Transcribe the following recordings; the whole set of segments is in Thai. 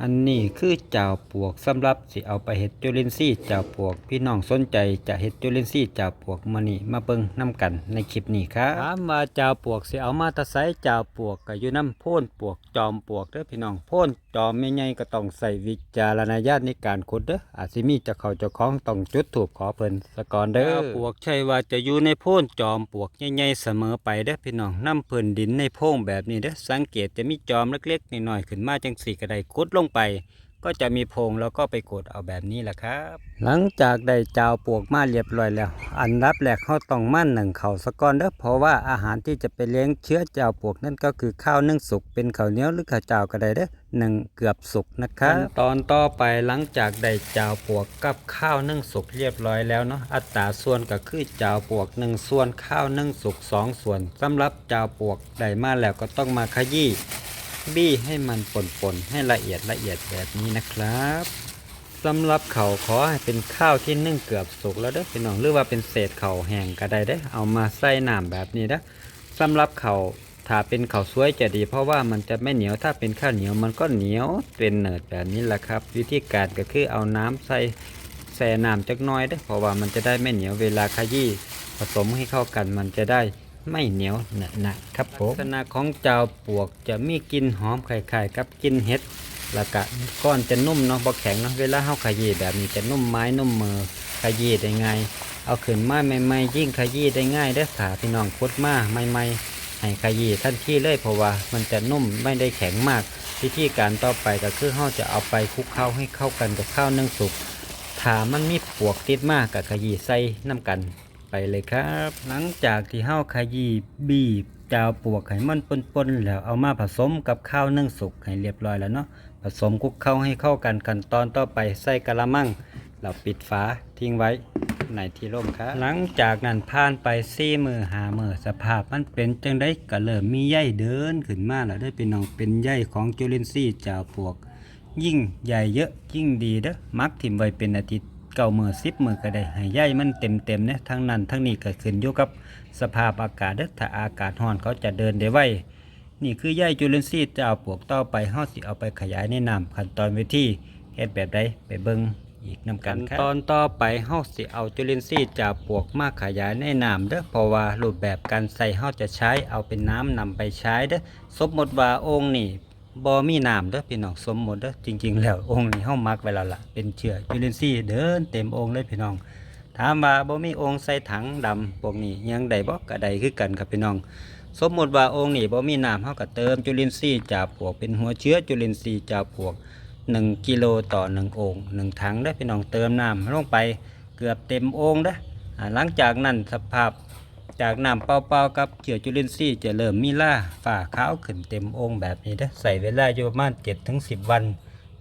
อันนี้คือเจ้าปวกสำหรับสิเอาไปเฮ็ดจุลินทรีย์เจ้าปวก พี่น้องสนใจจะเฮ็ดจุลินทรีย์เจ้าปวกมานี่มาเบิ่งนํกันในคลิปนี้ครับถามว่าเจ้าปวกสิเอามาแตะไสเจ้าปวกก็อยู่น้ำพ่นปวกจอมปวกเด้อพี่น้องพ่นจอมใหญ่ๆก็ต้องใส่วิจารณญาณในการขุดเด้ออาจสิมีจ้าเขาเจ้าของต้องจุดถูกขอเพิ่นสะก่อนเด้อปวกใช่ว่าจะอยู่ในพ่นจอมปวกใหญ่ๆเสมอไปเด้อพี่น้องน้ำเพิ่นดินในโพรงแบบนี้เด้อสังเกตจะมีจอมเล็กๆน้อยๆขึ้นมาจังสี่ก็ได้ขุดลงไป ก็จะมีโพงแล้วก็ไปกดเอาแบบนี้แหละครับ หลังจากได้จาวปวกมาเรียบร้อยแล้ว อันดับแรกเขาต้องมั่นหนึ่งเขาสะก้อนเด้อเพราะว่าอาหารที่จะไปเลี้ยงเชื้อจาวปวกนั่นก็คือข้าวนึ่งสุกเป็นข้าวเหนียวหรือข้าวเจ้าก็ได้เด้อหนึ่งเกือบสุกนะครับตอนต่อไปหลังจากได้จาวปวกกับข้าวนึ่งสุกเรียบร้อยแล้วเนาะอัตราส่วนก็คือจาวปวกหนึ่งส่วนข้าวนึ่งสุกสองส่วนสำหรับจาวปวกได้มาแล้วก็ต้องมาขยี้ บี้ให้มันป่นๆให้ละเอียดละเอียดแบบนี้นะครับสำหรับเขาขอให้เป็นข้าวที่นึ่งเกือบสุกแล้วเด้อพี่น้องหรือว่าเป็นเศษเข่าแห้งก็ได้เด้อเอามาใส่น้ำแบบนี้เด้อสำหรับเขาถ้าเป็นข้าวสวยจะดี เพราะว่ามันจะไม่เหนียวถ้าเป็นข้าวเหนียวมันก็เหนียวเป็นเนิดแบบนี้แหละครับ วิธีการก็คือเอาน้ำใส่แส่น้ำจักน้อยเด้อเพราะว่ามันจะได้ไม่เหนียวเวลาขยี้ผสมให้เข้ากันมันจะได้ ไม่เหนียวหนะๆครับผมลักษณะของเจ้าปวกจะมีกลิ่นหอมคล้ายๆกับกลิ่นเห็ดแล้วก็ก้อนจะนุ่มเนาะบ่แข็งเนาะเวลาเฮาขยี้แบบนี้จะนุ่มไม้นุ่มมือขยี้ได้ง่ายเอาขึ้นมาใหม่ๆยิ่งขยี้ได้ง่ายเด้อขาพี่น้องคุดมาใหม่ๆให้ขยี้ทันทีเลยเพราะว่ามันจะนุ่มไม่ได้แข็งมากวิธีการต่อไปก็คือเฮาจะเอาไปคลุกเคล้าให้เข้ากันกับข้าวนึ่งสุกถ้ามันมีปวกติดมากก็ขยี้ใส่น้ำกัน ไปเลยครับ หลังจากที่เฮาขยี้บีบจาวปวกให้มันปนๆแล้วเอามาผสมกับข้าวนึ่งสุกให้เรียบร้อยแล้วเนาะผสมคลุกเข้าให้เข้ากันขั้นตอนต่อไปใส่กะละมังเราปิดฝาทิ้งไว้ในที่ร่มครับ หลังจากนั้นผ่านไปสี่มือหามือสภาพมันเป็นจังได้ก็เริ่มมีใยเดินขึ้นมาแล้วได้อพี่น้องเป็นใยของจุลินทรีย์จาวปวก ยิ่งใหญ่เยอะยิ่งดีเด้อมักถิ่มไว้เป็นอาทิตย์ เก้ามือสิบมือก็ได้ให้ใยมันเต็มเต็มๆเนี่ยทั้งนั้นทั้งนี้ก็ขึ้นอยู่กับสภาพอากาศเด้อถ้าอากาศร้อนเขาจะเดินได้ไวนี่คือใยจุลินทรีย์จะเอาปลวกต่อไปเฮาสิเอาไปขยายในน้ำขั้นตอนวิธีเฮ็ดแบบใดไปเบิ่งอีกนํกันครับตอนต่อไปเฮาสิเอาจุลินทรีย์จากปลวกมาขยายในน้ำเด้อเพราะว่ารูปแบบการใส่เฮาจะใช้เอาเป็นน้ำนำไปใช้เด้อสมมติว่าองค์นี่ บ่มีน้ำเด้อพี่น้องสมมติเด้อจริง ๆ แล้วองค์นี้เฮามักไว้แล้วล่ะเป็นเชื้อจุลินทรีย์เดินเต็มองค์เลยพี่น้องถามว่าบ่มีองค์ใส่ถังดำพวกนี้ยังได้บ่ก็ได้คือกันครับพี่น้อง สมมติว่าองค์นี้บ่มีน้ำเฮาก็เติมจุลินทรีย์จากพวกเป็นหัวเชื้อจุลินทรีย์จากพวก1กิโลต่อ1โอ่ง1ถังเด้อพี่น้องเติมน้ำลงไปเกือบเต็มโอ่งเด้อหลังจากนั้นสภาพ จากน้ำเปล่าๆกับเกี่ยวจุลินทรีย์จะเริ่มมีล่าฝ่าขาวขึ้นเต็มองค์แบบนี้เด้อใส่เวลาอยู่ประมาณ7ถึง10 วัน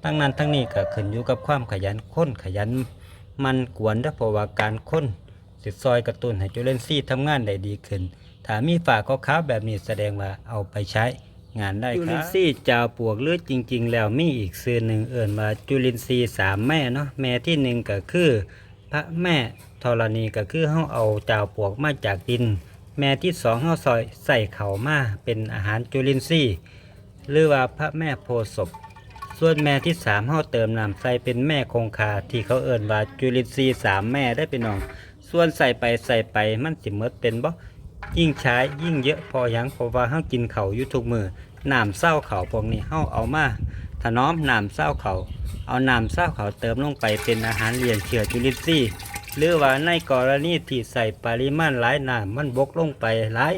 ทั้งนั้นทั้งนี้ก็ขึ้นอยู่กับความขยันค้นขยันมันกวนเด้อเพราะว่าการค้นสิซอยกระตุ้นให้จุลินทรีย์ทำงานได้ดีขึ้น ถ้ามีฝ่าขาวๆแบบนี้แสดงว่าเอาไปใช้งานได้ครับจุลินทรีย์จาวปวกหรือจริง ๆ แล้วมีอีกชื่อหนึ่งเอื่นว่าจุลินทรีย์สามแม่เนาะแม่ที่หนึ่งก็คือพระแม่ ธรณีก็คือเฮาเอาจาวปวกมาจากดิน แม่ที่สองเฮาซอยใส่เขามาเป็นอาหารจุลินทรีย์หรือว่าพระแม่โพศพส่วนแม่ที่สามเฮาเติมน้ำใส่เป็นแม่คงคาที่เขาเอิ้นว่าจุลินทรีย์สามแม่ได้พี่น้อง ส่วนใส่ไปใส่ไปมันสิหมดเป็นบ่ยิ่งใช้ยิ่งเยอะพอหยังเพราะว่าเฮากินเขาอยู่ทุกมือน้ำเศร้าเขาพวกนี้เฮาเอามาถนอมน้ำเศร้าเขา เอาน้ำเศร้าเขาเติมลงไปเป็นอาหารเลี้ยงเชื้อจุลินทรีย์ หรือว่าในกรณีที่ใส่ปริมาณหลายน้ำมันบกลงไปหลาย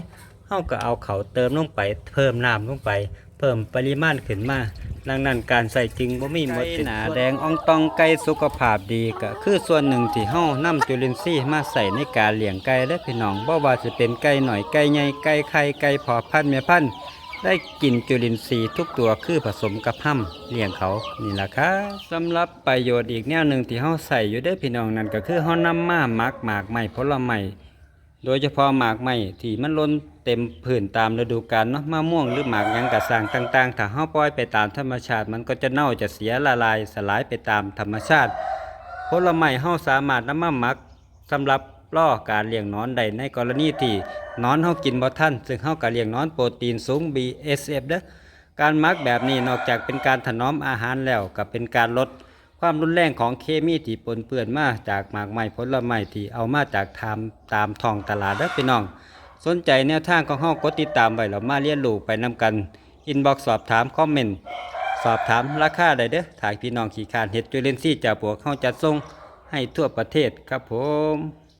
เฮาก็เอาเขาเติมลงไป เพิ่มน้ำลงไป เพิ่มปริมาณขึ้นมา ดังนั้นการใส่จริงบ่มีหมดสิ้นหนาแดงอ่องตองไก่สุขภาพดีก็คือส่วนหนึ่งที่เฮานำจุลินทรีย์มาใส่ในการเลี้ยงไก่และพี่น้องบ่ว่าจะเป็นไก่หน่อยไก่ใหญ่ไก่ไข่ไก่พอพันธุ์แม่พันธุ์ ได้กินจุลินทรีย์ทุกตัวคือผสมกับห้ำเลี้ยงเขานี่แหละครับสำหรับประโยชน์อีกแนวหนึ่งที่เฮาใส่อยู่ได้พี่น้องนั่นก็คือเฮานำมาหมักหมากไม้ผลไม้โดยเฉพาะหมากไม้ที่มันล้นเต็มพื้นตามฤดูกาลเนาะมะม่วงหรือหมากยังกะสางต่าง ๆ ถ้าเฮาปล่อยไปตามธรรมชาติมันก็จะเน่าจะเสียละลายสลายไปตามธรรมชาติผลไม้เฮาสามารถนำมาหมักสำหรับ ล่อการเลี้ยงนอนได้ในกรณีที่นอนเฮากินบ่ทันซึ่งเฮาก็เลี้ยงนอนโปรตีนสูง BSF เด้อการหมักแบบนี้นอกจากเป็นการถนอมอาหารแล้วก็เป็นการลดความรุนแรงของเคมีที่ปนเปื้อนมาจากหมากไม้ผลไม้ที่เอามาจากทามตามท้องตลาดเด้อพี่น้อง สนใจแนวทางของเฮากดติดตามไว้แล้วมาเรียนรู้ไปนำกันอินบ็อกสอบถามคอมเมนต์สอบถามราคาได้เด้อถ่ายพี่น้องขี่คานเฮ็ดจุลินทรีย์จากพวกเฮาจัดส่งให้ทั่วประเทศครับผม